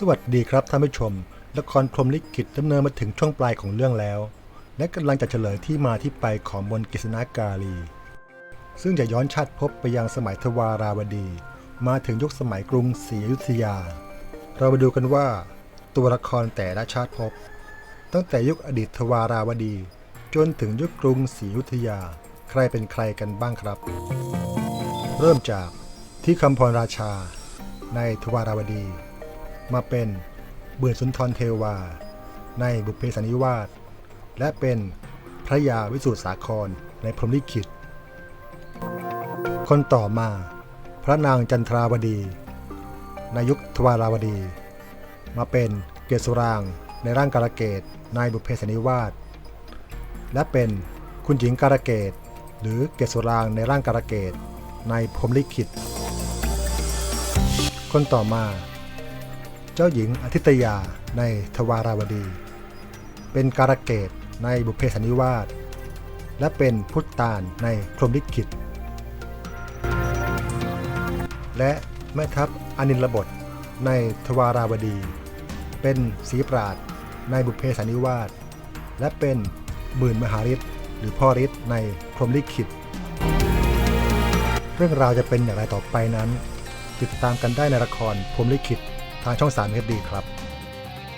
สวัสดีครับท่านผู้ชม ละครพรมลิขิตดำเนินมาถึงช่วงปลายของเรื่องแล้ว และกำลังจะเฉลยที่มาที่ไปของมนกฤษณากาลี ซึ่งจะย้อนชาติภพไปยังสมัยทวาราวดี มาถึงยุคสมัยกรุงศรีอยุธยา เรามาดูกันว่า ตัวละครแต่ละชาติภพตั้งแต่ยุคอดีตทวาราวดี จนถึงยุคกรุงศรีอยุธยา ใครเป็นใครกันบ้างครับ เริ่มจากที่คำพรราชา ในทวาราวดี มาเป็นเบื่อสุนทรเทวา ในบุพเพสันนิวาสและเป็นพระยาวิสุทธิสาครในพรหมลิขิต คนต่อมา พระนางจันทราวดีในยุคทวาราวดี มาเป็นเกศสุรางในร่างการะเกดในบุพเพสันนิวาสและเป็นคุณหญิงการะเกดหรือเกศสุรางในร่างการะเกดในพรหมลิขิต คนต่อมา เจ้าหญิงอาทิตยาในทวาราวดี เป็นการะเกดในบุพเพสันนิวาส และเป็นพุทธานในพรหมลิขิต และแม่ทัพอนิลบทในทวาราวดี เป็นสีปราดในบุพเพสันนิวาส และเป็นหมื่นมหาฤทธิ์หรือพ่อฤทธิ์ในพรหมลิขิต เรื่องราวจะเป็นอย่างไรต่อไปนั้น ติดตามกันได้ในละครพรหมลิขิต ทางช่อง3 HD ครับ